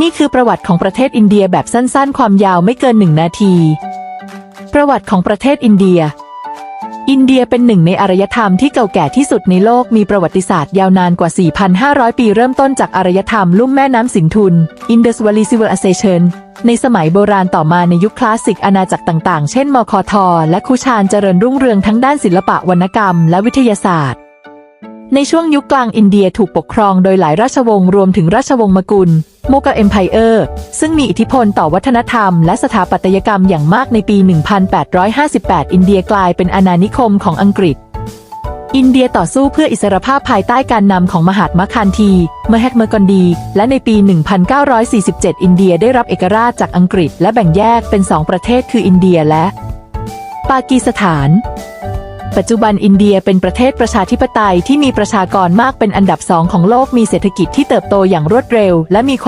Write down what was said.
นี่คือประวัติของประเทศอินเดียแบบสั้นๆ ความยาวไม่เกินหนึ่งนาที ประวัติของประเทศอินเดีย อินเดียเป็นหนึ่งในอารยธรรมที่เก่าแก่ที่สุดในโลกมีประวัติศาสตร์ยาวนานกว่า 4,500 ปีเริ่มต้นจากอารยธรรมลุ่มแม่น้ำสินธุน Indus Valley Civilization ในสมัยโบราณต่อมาในยุคคลาสสิกอาณาจักรต่างๆ เช่นมคท และคุชานเจริญรุ่งเรืองทั้งด้านศิลปะวรรณกรรม และวิทยาศาสตร์ ในช่วงยุคกลางอินเดียถูกปกครองโดยหลายราชวงศ์รวมถึงราชวงศ์มกุลโมก l เอ็มไพเออร์ซึ่งมีอิทธิพลต่อวัฒนธรรมและสถาปัตยกรรมอย่างมากในปี 1858 อินเดียกลายเป็นอาณานิคมของอังกฤษ อินเดียต่อสู้เพื่ออิสรภาพภายใต้การนำของมหาตมะคานทีเมแฮกเมอร์กอนดี และในปี 1947 อินเดียได้รับเอกราชจากอังกฤษ และแบ่งแยกเป็นสองประเทศคืออินเดียและ ปากีสถาน ปัจจุบันอินเดียเป็นประเทศประชาธิปไตยที่มีประชากรมากเป็นอันดับสองของโลกมีเศรษฐกิจที่เติบโตอย่างรวดเร็ว และมีความ